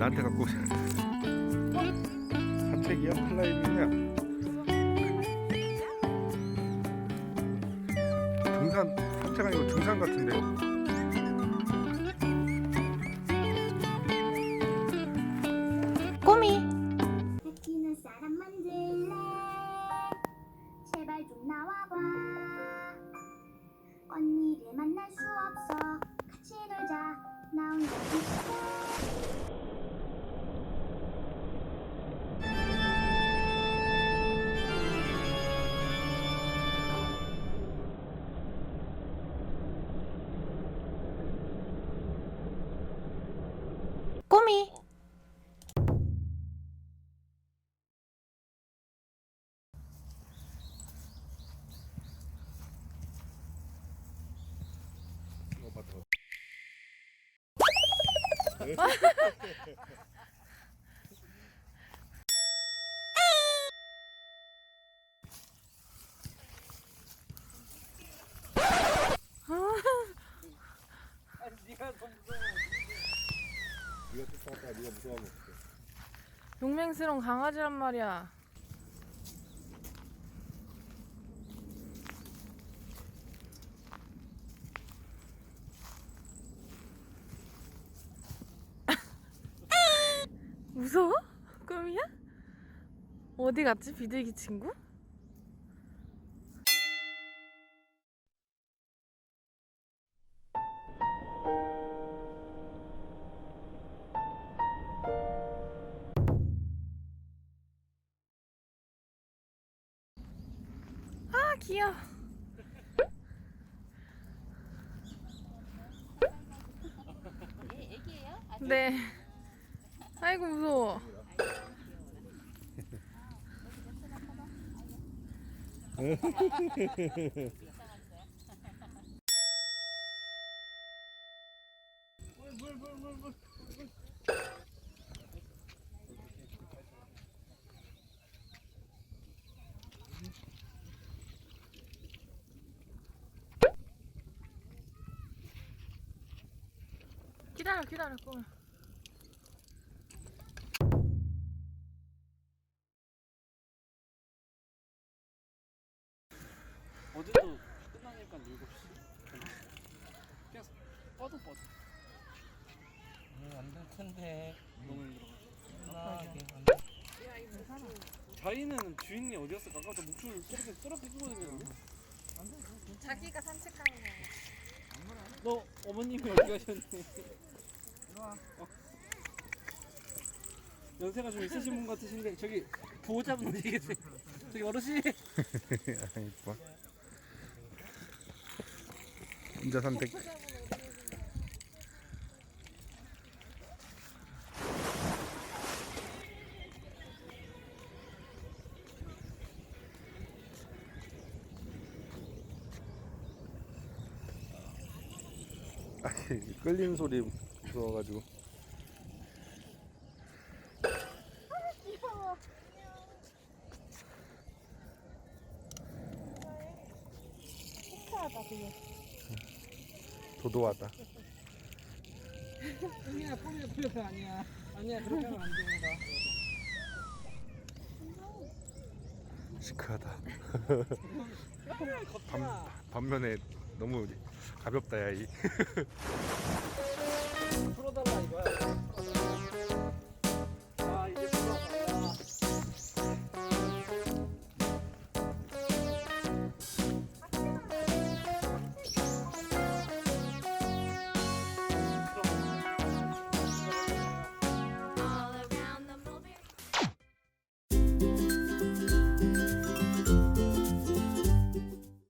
나한테 갖고. 산책이야? 클라이밍이야? 등산 산책 아니고 등산 같은데. 꼬미 새끼는 사람 만들래 제발 좀 나와봐 언니를 만날 수 없어 같이 놀자 나 혼자 있어 꼬미 네가 쫓아갔다 네가 무서워하면 어떡해. 용맹스러운 강아지란 말이야. 무서워? 꿈이야? 어디 갔지 비둘기 친구? 귀여워. 네. 아이고 무서워. 기다려 기다려 꼬마. 어제도 끝나니까 7시. 그냥 뻗어 뻗어. 안될 텐데 너무 힘들어. 편하게 안 돼. 자이는 주인이 어디였을까? 아까부터 목줄을 저렇게 저렇게 끼고 다니는데? 자기가 산책하는 거. 너 어머님이 어디 가셨니? 어. 연세가 좀 있으신 분 같으신데 저기 보호자분 어디 계세요? 저기 어르신 아, 이뻐. 혼자 산책. 아니, 끌리는 소리 무서워가지고. 도도하다. 아니야 꼬리가 풀려서 아니야 아니야 그렇게 하면 안 됩니다 시크하다. 반, 반면에 너무 가볍다 야 이. 풀어달라 이거야